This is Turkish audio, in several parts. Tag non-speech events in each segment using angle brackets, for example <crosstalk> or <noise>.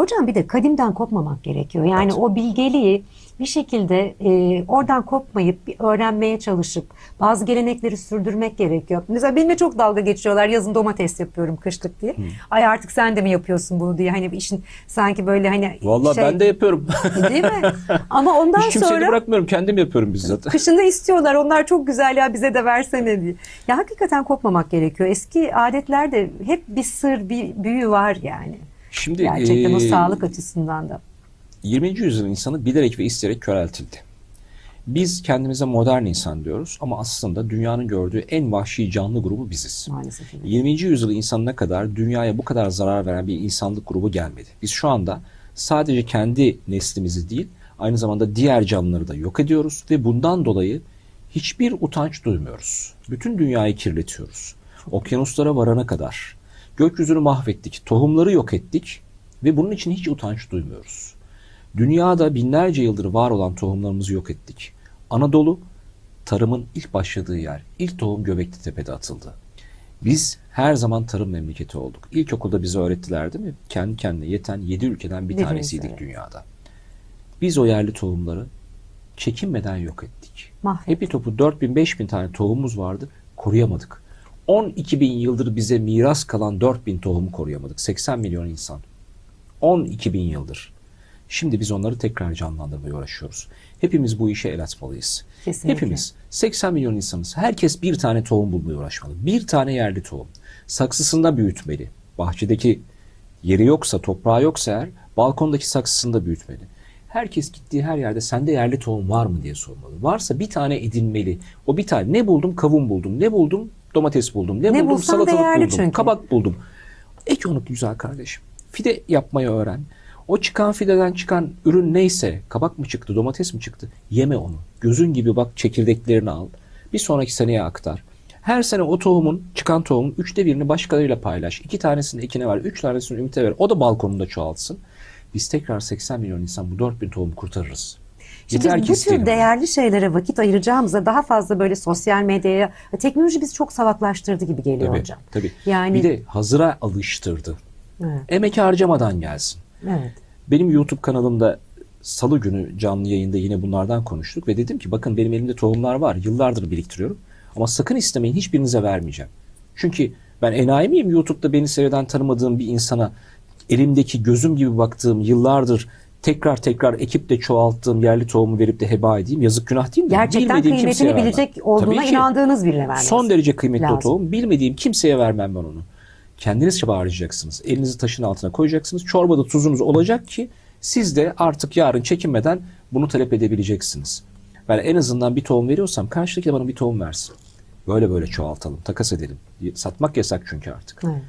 Hocam bir de kadimden kopmamak gerekiyor. Yani Evet. o bilgeliği bir şekilde e, oradan kopmayıp bir öğrenmeye çalışıp bazı gelenekleri sürdürmek gerekiyor. Mesela benimle çok dalga geçiyorlar yazın domates yapıyorum kışlık diye. Ay artık sen de mi yapıyorsun bunu diye. Hani bir işin sanki böyle hani Vallahi şey- ben de yapıyorum. Değil mi? Ama <laughs> ondan Hiç sonra bırakmıyorum. Kendim yapıyorum bizzat. <laughs> kışında istiyorlar. Onlar çok güzel ya bize de versene diye. Ya hakikaten kopmamak gerekiyor. Eski adetlerde hep bir sır, bir büyü var yani. Şimdi Gerçekten o eee, sağlık açısından da. 20. yüzyılın insanı bilerek ve isteyerek köreltildi. Biz kendimize modern insan diyoruz ama aslında dünyanın gördüğü en vahşi canlı grubu biziz. Maalesef. evet. 20. yüzyıl insanına kadar dünyaya bu kadar zarar veren bir insanlık grubu gelmedi. Biz şu anda sadece kendi neslimizi değil, aynı zamanda diğer canlıları da yok ediyoruz ve bundan dolayı hiçbir utanç duymuyoruz. Bütün dünyayı kirletiyoruz. Okyanuslara varana kadar. Gökyüzünü mahvettik, tohumları yok ettik ve bunun için hiç utanç duymuyoruz. Dünyada binlerce yıldır var olan tohumlarımızı yok ettik. Anadolu tarımın ilk başladığı yer. İlk tohum Göbekli Tepe'de atıldı. Biz her zaman tarım memleketi olduk. İlkokulda bize öğrettiler değil mi? Kendi kendine yeten 7 ülkeden bir tanesiydik dünyada. Biz o yerli tohumları çekinmeden yok ettik. Mahvettik. Hepi topu 4000 5000 tane tohumumuz vardı. Koruyamadık. 12 bin yıldır bize miras kalan 4000 tohumu koruyamadık. 80 milyon insan. 12 bin yıldır. Şimdi biz onları tekrar canlandırmaya uğraşıyoruz. Hepimiz bu işe el atmalıyız. Kesinlikle. Hepimiz 80 milyon insanız. Herkes bir tane tohum bulmaya uğraşmalı. Bir tane yerli tohum. Saksısında büyütmeli. Bahçedeki yeri yoksa, toprağı yoksa eğer balkondaki saksısında büyütmeli. Herkes gittiği her yerde sende yerli tohum var mı diye sormalı. Varsa bir tane edinmeli. O bir tane ne buldum? Kavun buldum. Ne buldum? Domates buldum. Ne, Ne buldum? Salatalık buldum. çünkü. Kabak buldum. Ek onu güzel kardeşim. Fide yapmayı öğren. O çıkan fideden çıkan ürün neyse, kabak mı çıktı, domates mi çıktı, yeme onu. Gözün gibi bak çekirdeklerini al. Bir sonraki seneye aktar. Her sene o tohumun, çıkan tohumun üçte birini başkalarıyla paylaş. İki tanesini ekine ver, üç tanesini ümite ver. O da balkonunda çoğaltsın. Biz tekrar 80 milyon insan bu 4000 tohumu kurtarırız. Şimdi biz bu tür değerli şeylere vakit ayıracağımıza daha fazla böyle sosyal medyaya, teknoloji bizi çok salaklaştırdı gibi geliyor Tabii, hocam. tabii. Yani Bir de hazıra alıştırdı. evet, Emek harcamadan gelsin. evet. Benim YouTube kanalımda salı günü canlı yayında yine bunlardan konuştuk ve dedim ki bakın benim elimde tohumlar var. Yıllardır biriktiriyorum. Ama sakın istemeyin hiçbirinize vermeyeceğim. Çünkü ben enayi miyim YouTube'da beni seyreden tanımadığım bir insana elimdeki gözüm gibi baktığım yıllardır tekrar tekrar ekiple çoğalttığım yerli tohumu verip de heba edeyim. Yazık günah değil mi? Gerçekten Bilmediğim kıymetini vermem. bilecek olduğuna Tabii ki. inandığınız birine vermeniz. Son derece kıymetli lazım. o tohum. Bilmediğim kimseye vermem ben onu. Kendiniz çaba harcayacaksınız. Elinizi taşın altına koyacaksınız. Çorbada tuzunuz olacak ki siz de artık yarın çekinmeden bunu talep edebileceksiniz. Ben en azından bir tohum veriyorsam karşıdaki de bana bir tohum versin. Böyle böyle çoğaltalım, takas edelim. Satmak yasak çünkü artık. Evet.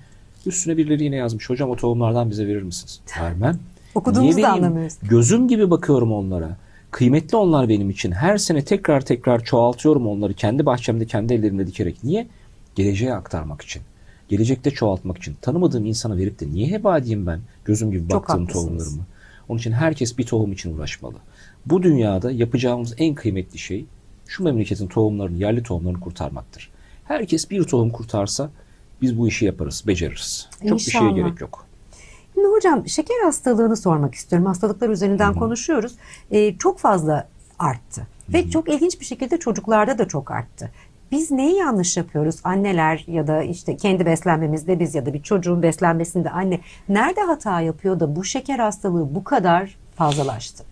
Üstüne birileri yine yazmış. Hocam o tohumlardan bize verir misiniz? <laughs> Vermem. Okuduğumuzu Niye da vereyim? anlamıyoruz. Gözüm gibi bakıyorum onlara. Kıymetli onlar benim için. Her sene tekrar tekrar çoğaltıyorum onları. Kendi bahçemde, kendi ellerimle dikerek. Niye? Geleceğe aktarmak için. Gelecekte çoğaltmak için. Tanımadığım insana verip de niye heba edeyim ben gözüm gibi Çok baktığım haklısınız. tohumlarımı? Onun için herkes bir tohum için uğraşmalı. Bu dünyada yapacağımız en kıymetli şey şu memleketin tohumlarını, yerli tohumlarını kurtarmaktır. Herkes bir tohum kurtarsa biz bu işi yaparız, beceririz. Çok bir şeye gerek yok. Şimdi hocam şeker hastalığını sormak istiyorum. Hastalıklar üzerinden konuşuyoruz. Ee, çok fazla arttı. Ve çok ilginç bir şekilde çocuklarda da çok arttı. Biz neyi yanlış yapıyoruz? Anneler ya da işte kendi beslenmemizde biz ya da bir çocuğun beslenmesinde anne nerede hata yapıyor da bu şeker hastalığı bu kadar fazlalaştı?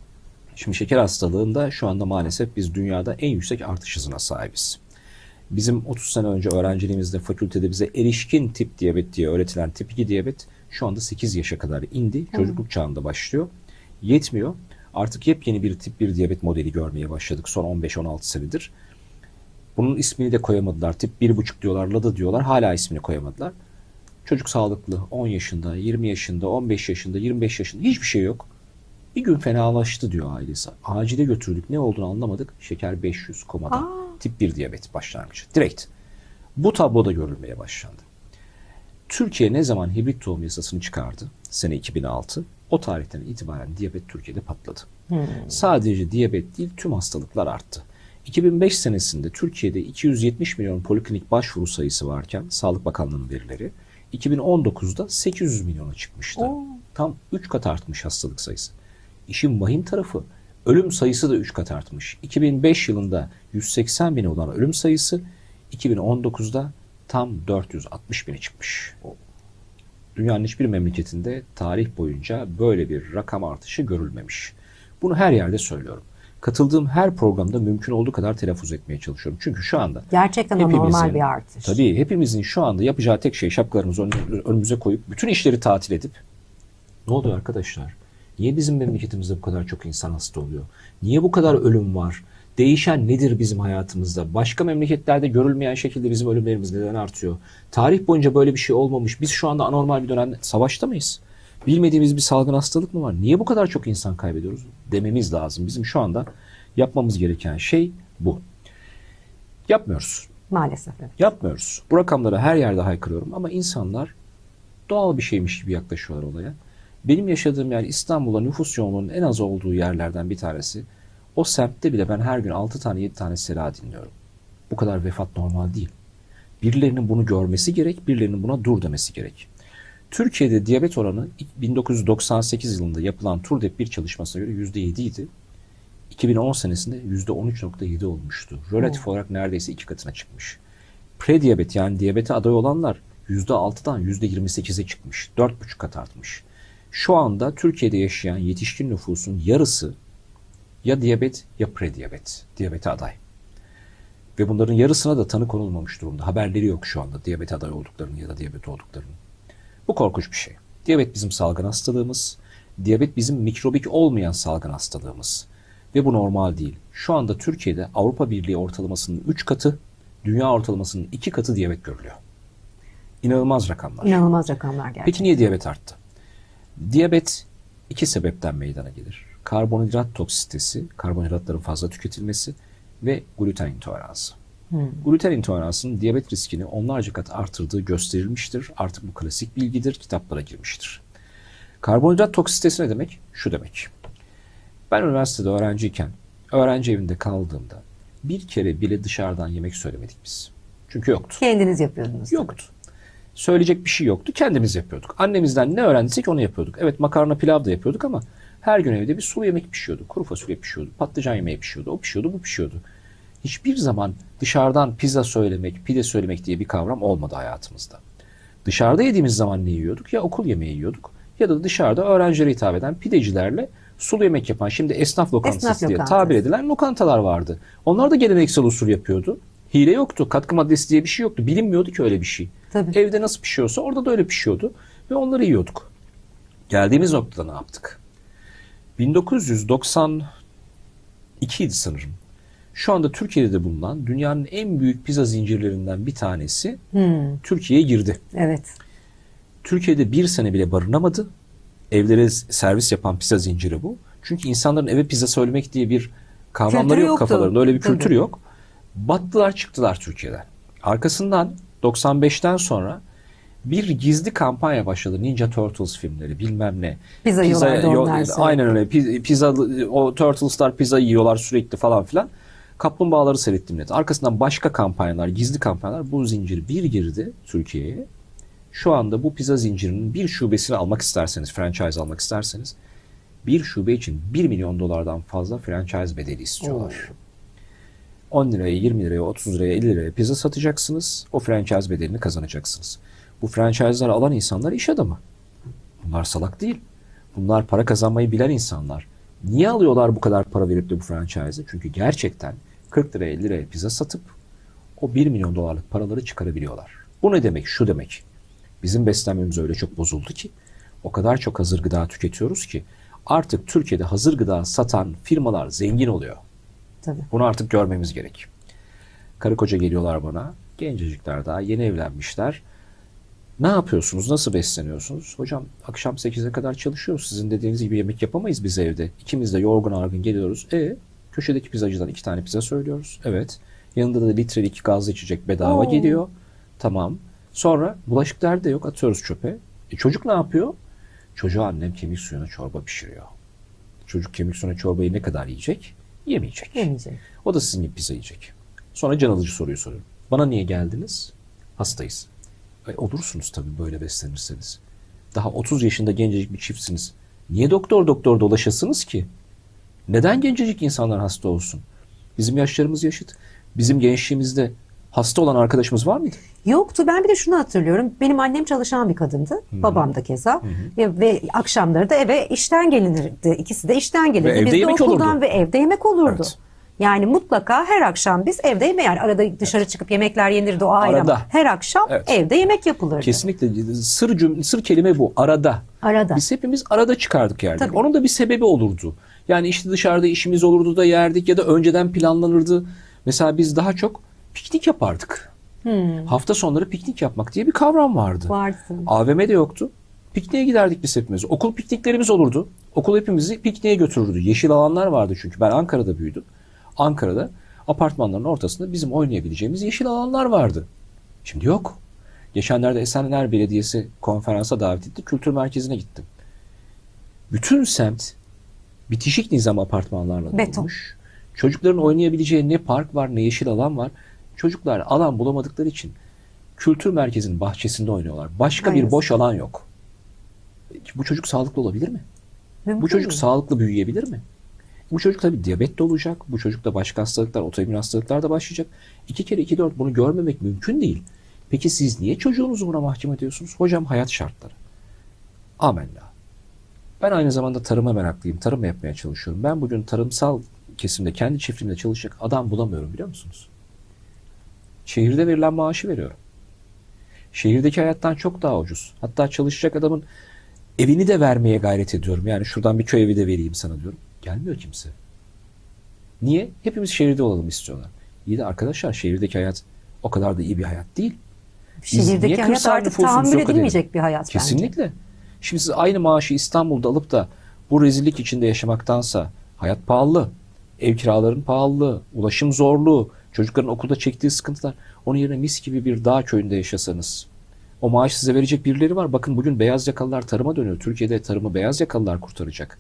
Şimdi şeker hastalığında şu anda maalesef biz dünyada en yüksek artış hızına sahibiz. Bizim 30 sene önce öğrenciliğimizde fakültede bize erişkin tip diyabet diye öğretilen tip 2 diyabet şu anda 8 yaşa kadar indi. Çocukluk çağında başlıyor. Yetmiyor. Artık yepyeni bir tip 1 diyabet modeli görmeye başladık son 15-16 senedir. Bunun ismini de koyamadılar. Tip 1,5 diyorlar, LADA diyorlar. Hala ismini koyamadılar. Çocuk sağlıklı, 10 yaşında, 20 yaşında, 15 yaşında, 25 yaşında hiçbir şey yok. Bir gün fenalaştı diyor ailesi. Acile götürdük. Ne olduğunu anlamadık. Şeker 500 komada. Aa. Tip 1 diyabet başlangıcı. Direkt. Bu tabloda görülmeye başlandı. Türkiye ne zaman hibrit tohum yasasını çıkardı? Sene 2006. O tarihten itibaren diyabet Türkiye'de patladı. Sadece diyabet değil tüm hastalıklar arttı. 2005 senesinde Türkiye'de 270 milyon poliklinik başvuru sayısı varken Sağlık Bakanlığı'nın verileri 2019'da 800 milyona çıkmıştı. Oo. Tam 3 kat artmış hastalık sayısı. İşin vahim tarafı ölüm sayısı da 3 kat artmış. 2005 yılında 180 bin olan ölüm sayısı 2019'da tam 460 bine çıkmış. Dünyanın hiçbir memleketinde tarih boyunca böyle bir rakam artışı görülmemiş. Bunu her yerde söylüyorum. Katıldığım her programda mümkün olduğu kadar telaffuz etmeye çalışıyorum. Çünkü şu anda Gerçekten o normal bir artış. Tabii hepimizin şu anda yapacağı tek şey şapkalarımızı ön- önümüze koyup bütün işleri tatil edip ne oluyor arkadaşlar? Niye bizim memleketimizde bu kadar çok insan hasta oluyor? Niye bu kadar ölüm var? Değişen nedir bizim hayatımızda? Başka memleketlerde görülmeyen şekilde bizim ölümlerimiz neden artıyor? Tarih boyunca böyle bir şey olmamış. Biz şu anda anormal bir dönemde savaşta mıyız? Bilmediğimiz bir salgın hastalık mı var? Niye bu kadar çok insan kaybediyoruz? Dememiz lazım. Bizim şu anda yapmamız gereken şey bu. Yapmıyoruz. Maalesef. evet. Yapmıyoruz. Bu rakamları her yerde haykırıyorum ama insanlar doğal bir şeymiş gibi yaklaşıyorlar olaya. Benim yaşadığım yer İstanbul'da nüfus yoğunluğunun en az olduğu yerlerden bir tanesi. O semtte bile ben her gün 6 tane 7 tane sera dinliyorum. Bu kadar vefat normal değil. Birilerinin bunu görmesi gerek, birilerinin buna dur demesi gerek. Türkiye'de diyabet oranı 1998 yılında yapılan TURDEP bir çalışmasına göre %7 idi. 2010 senesinde %13.7 olmuştu. Relatif olarak neredeyse iki katına çıkmış. Prediyabet yani diyabete aday olanlar %6'dan %28'e çıkmış. 4,5 kat artmış. Şu anda Türkiye'de yaşayan yetişkin nüfusun yarısı ya diyabet ya prediyabet. Diyabete aday. Ve bunların yarısına da tanı konulmamış durumda. Haberleri yok şu anda diyabete aday olduklarını ya da diyabet olduklarını. Bu korkunç bir şey. Diyabet bizim salgın hastalığımız. Diyabet bizim mikrobik olmayan salgın hastalığımız. Ve bu normal değil. Şu anda Türkiye'de Avrupa Birliği ortalamasının 3 katı, dünya ortalamasının 2 katı diyabet görülüyor. İnanılmaz rakamlar. İnanılmaz rakamlar gerçekten. Peki niye diyabet arttı? Diyabet iki sebepten meydana gelir. Karbonhidrat toksitesi, karbonhidratların fazla tüketilmesi ve gluten intoleransı. Gluten intoleransının diyabet riskini onlarca kat artırdığı gösterilmiştir. Artık bu klasik bilgidir, kitaplara girmiştir. Karbonhidrat toksitesi ne demek? Şu demek. Ben üniversitede öğrenciyken, öğrenci evinde kaldığımda bir kere bile dışarıdan yemek söylemedik biz. Çünkü yoktu. Kendiniz yapıyordunuz. Yoktu. Söyleyecek bir şey yoktu. Kendimiz yapıyorduk. Annemizden ne öğrendiysek onu yapıyorduk. Evet makarna pilav da yapıyorduk ama her gün evde bir sulu yemek pişiyordu. Kuru fasulye pişiyordu. Patlıcan yemeği pişiyordu. O pişiyordu, bu pişiyordu. Hiçbir zaman dışarıdan pizza söylemek, pide söylemek diye bir kavram olmadı hayatımızda. Dışarıda yediğimiz zaman ne yiyorduk? Ya okul yemeği yiyorduk ya da dışarıda öğrencilere hitap eden pidecilerle sulu yemek yapan şimdi esnaf lokantası Esnaf diye lokantası. tabir edilen lokantalar vardı. Onlar da geleneksel usul yapıyordu. Hile yoktu. Katkı maddesi diye bir şey yoktu. Bilinmiyordu ki öyle bir şey. Tabii. Evde nasıl pişiyorsa orada da öyle pişiyordu. Ve onları yiyorduk. Geldiğimiz noktada ne yaptık? 1992 idi sanırım. Şu anda Türkiye'de de bulunan dünyanın en büyük pizza zincirlerinden bir tanesi Hmm, Türkiye'ye girdi. evet. Türkiye'de bir sene bile barınamadı. Evlere servis yapan pizza zinciri bu. Çünkü insanların eve pizza söylemek diye bir kavramları Kültürü yok yoktu. kafalarında. Öyle bir Tabii. kültür yok. Battılar çıktılar Türkiye'den. Arkasından 95'ten sonra bir gizli kampanya başladı. Ninja Turtles filmleri bilmem ne. Pizza yiyorlardı yo- onlar sürekli. Aynen öyle. Pi- Pizza, o Turtles'lar pizza yiyorlar sürekli falan filan. Kaplumbağaları seyrettim net. Arkasından başka kampanyalar, gizli kampanyalar bu zincir bir girdi Türkiye'ye. Şu anda bu pizza zincirinin bir şubesini almak isterseniz, franchise almak isterseniz bir şube için 1 milyon dolardan fazla franchise bedeli istiyorlar. 10 liraya, 20 liraya, 30 liraya, 50 liraya pizza satacaksınız. O franchise bedelini kazanacaksınız. Bu franchise'ları alan insanlar iş adamı. Bunlar salak değil. Bunlar para kazanmayı bilen insanlar. Niye alıyorlar bu kadar para verip de bu franchise'ı? Çünkü gerçekten 40 liraya 50 liraya pizza satıp o 1 milyon dolarlık paraları çıkarabiliyorlar. Bu ne demek? Şu demek. Bizim beslenmemiz öyle çok bozuldu ki o kadar çok hazır gıda tüketiyoruz ki artık Türkiye'de hazır gıda satan firmalar zengin oluyor. Tabii. Bunu artık görmemiz gerek. Karı koca geliyorlar bana. Gencecikler daha yeni evlenmişler. Ne yapıyorsunuz? Nasıl besleniyorsunuz? Hocam akşam 8'e kadar çalışıyoruz. Sizin dediğiniz gibi yemek yapamayız biz evde. İkimiz de yorgun argın geliyoruz. E köşedeki pizzacıdan iki tane pizza söylüyoruz. Evet. Yanında da litrelik gazlı içecek bedava Oo. geliyor. Tamam. Sonra bulaşık derdi de yok. Atıyoruz çöpe. E, çocuk ne yapıyor? Çocuğa annem kemik suyuna çorba pişiriyor. Çocuk kemik suyuna çorbayı ne kadar yiyecek? Yemeyecek. Yemeyecek. O da sizin gibi pizza yiyecek. Sonra can alıcı soruyu soruyorum. Bana niye geldiniz? Hastayız. E, olursunuz tabii böyle beslenirseniz. Daha 30 yaşında gencecik bir çiftsiniz. Niye doktor doktor dolaşasınız ki? Neden gencecik insanlar hasta olsun? Bizim yaşlarımız yaşıt. Bizim gençliğimizde hasta olan arkadaşımız var mıydı? Yoktu. Ben bir de şunu hatırlıyorum. Benim annem çalışan bir kadındı. Babam da keza. Ve, ve akşamları da eve işten gelinirdi. İkisi de işten gelirdi. Ve evde Biz de yemek okuldan olurdu. ve evde yemek olurdu. Evet. Yani mutlaka her akşam biz evde yemek yani arada dışarı çıkıp yemekler yenirdi o ayrı ama Arada. her akşam Evet. evde yemek yapılırdı. Kesinlikle sır cümle, sır kelime bu. Arada. Arada. Biz hepimiz arada çıkardık. Tabii. Onun da bir sebebi olurdu. Yani işte dışarıda işimiz olurdu da yerdik ya da önceden planlanırdı. Mesela biz daha çok piknik yapardık. Hafta sonları piknik yapmak diye bir kavram vardı. Vardı. AVM de yoktu. Pikniğe giderdik biz hepimiz. Okul pikniklerimiz olurdu. Okul hepimizi pikniğe götürürdü. Yeşil alanlar vardı çünkü. Ben Ankara'da büyüdüm. Ankara'da apartmanların ortasında bizim oynayabileceğimiz yeşil alanlar vardı. Şimdi yok. Geçenlerde Esenler Belediyesi konferansa davet etti. Kültür merkezine gittim. Bütün semt bitişik nizam apartmanlarla Beton. dolmuş. Çocukların oynayabileceği ne park var ne yeşil alan var. Çocuklar alan bulamadıkları için kültür merkezinin bahçesinde oynuyorlar. Başka bir Maalesef. boş alan yok. Bu çocuk sağlıklı olabilir mi? Mümkün Bu çocuk mü? sağlıklı büyüyebilir mi? Bu çocuk tabii diyabet de olacak. Bu çocukta başka hastalıklar, otoimmün hastalıklar da başlayacak. İki kere iki dört bunu görmemek mümkün değil. Peki siz niye çocuğunuzu buna mahkum ediyorsunuz? Hocam hayat şartları. Amenna. Ben aynı zamanda tarıma meraklıyım. Tarım yapmaya çalışıyorum. Ben bugün tarımsal kesimde kendi çiftliğimde çalışacak adam bulamıyorum biliyor musunuz? Şehirde verilen maaşı veriyorum. Şehirdeki hayattan çok daha ucuz. Hatta çalışacak adamın evini de vermeye gayret ediyorum. Yani şuradan bir köy evi de vereyim sana diyorum. Gelmiyor kimse. Niye? Hepimiz şehirde olalım istiyorlar. İyi de arkadaşlar şehirdeki hayat o kadar da iyi bir hayat değil. Biz niye Şehirdeki hayat artık tahammül edelim? edilmeyecek bir hayat bence. Kesinlikle. Şimdi siz aynı maaşı İstanbul'da alıp da bu rezillik içinde yaşamaktansa hayat pahalı, ev kiraların pahalılığı, ulaşım zorluğu, çocukların okulda çektiği sıkıntılar. Onun yerine mis gibi bir dağ köyünde yaşasanız. O maaşı size verecek birileri var. Bakın bugün beyaz yakalılar tarıma dönüyor. Türkiye'de tarımı beyaz yakalılar kurtaracak.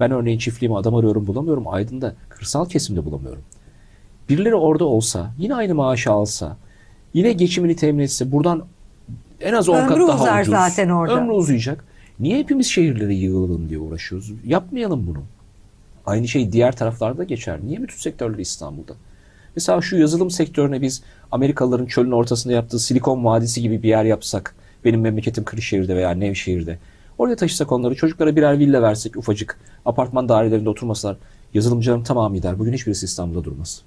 Ben örneğin çiftliğime adam arıyorum bulamıyorum. Aydın'da kırsal kesimde bulamıyorum. Birileri orada olsa, yine aynı maaşı alsa, yine geçimini temin etse, buradan en az 10 kat daha uzar ucuz. zaten orada. Ömrü uzayacak. Niye hepimiz şehirlere yığılalım diye uğraşıyoruz? Yapmayalım bunu. Aynı şey diğer taraflarda geçer. Niye bütün sektörler İstanbul'da? Mesela şu yazılım sektörüne biz Amerikalıların çölün ortasında yaptığı Silikon Vadisi gibi bir yer yapsak, benim memleketim Kırşehir'de veya Nevşehir'de, oraya taşısak onları, çocuklara birer villa versek ufacık, apartman dairelerinde oturmasalar, yazılımcıların tamamı gider. Bugün hiçbirisi İstanbul'da durmaz.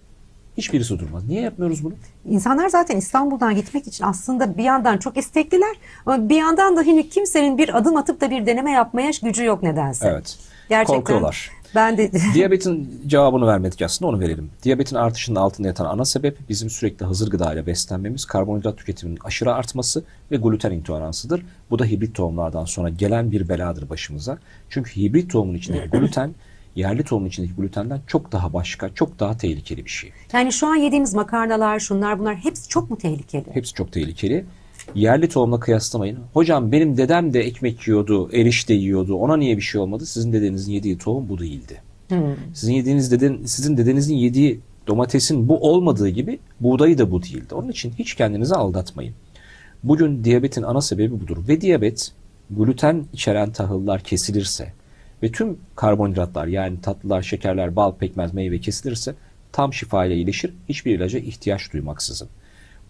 Hiçbirisi durmaz. Niye yapmıyoruz bunu? İnsanlar zaten İstanbul'dan gitmek için aslında bir yandan çok istekliler ama bir yandan da hani kimsenin bir adım atıp da bir deneme yapmaya gücü yok nedense. Evet. Gerçekten. Korkuyorlar. Ben de <laughs> Diyabetin cevabını vermedik aslında onu verelim. Diyabetin artışının altında yatan ana sebep bizim sürekli hazır gıdayla beslenmemiz, karbonhidrat tüketiminin aşırı artması ve gluten intoleransıdır. Bu da hibrit tohumlardan sonra gelen bir beladır başımıza. Çünkü hibrit tohumun içindeki gluten yerli tohumun içindeki glutenden çok daha başka, çok daha tehlikeli bir şey. yani şu an yediğimiz makarnalar, şunlar bunlar hepsi çok mu tehlikeli? Hepsi çok tehlikeli. Yerli tohumla kıyaslamayın. Hocam benim dedem de ekmek yiyordu, erişte yiyordu. Ona niye bir şey olmadı? Sizin dedenizin yediği tohum bu değildi. Sizin yediğiniz deden, sizin dedenizin yediği domatesin bu olmadığı gibi buğdayı da bu değildi. Onun için hiç kendinizi aldatmayın. Bugün diyabetin ana sebebi budur. Ve diyabet gluten içeren tahıllar kesilirse ve tüm karbonhidratlar yani tatlılar, şekerler, bal, pekmez, meyve kesilirse tam şifa ile iyileşir. Hiçbir ilaca ihtiyaç duymaksızın.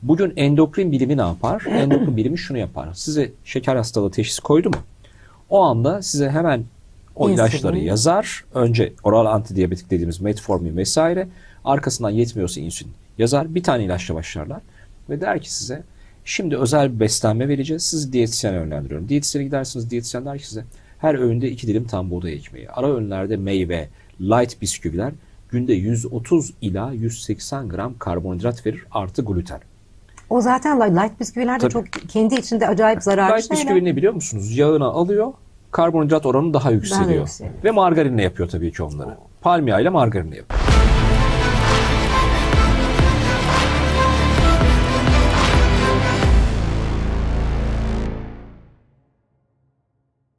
Bugün endokrin bilimi ne yapar? <clears throat> Endokrin bilimi şunu yapar. Size şeker hastalığı teşhisi koydu mu? O anda size hemen o İnsülin. ilaçları yazar. Önce oral antidiyabetik dediğimiz metformin vesaire. Arkasından yetmiyorsa insülin yazar. Bir tane ilaçla başlarlar. Ve der ki size şimdi özel bir beslenme vereceğiz. Sizi diyetisyene yönlendiriyorum. Diyetisyene gidersiniz. Diyetisyen der ki size her öğünde iki dilim tam buğday ekmeği. Ara öğünlerde meyve, light bisküviler günde 130 ila 180 gram karbonhidrat verir artı gluten. O zaten light, light bisküviler de Tabii. çok kendi içinde acayip zararlı Light şeyler. bisküvi ne biliyor musunuz? Yağını alıyor, karbonhidrat oranı daha yükseliyor. yükseliyor. Ve margarinle yapıyor tabii ki onları. Palmiye ile margarinle yapıyor.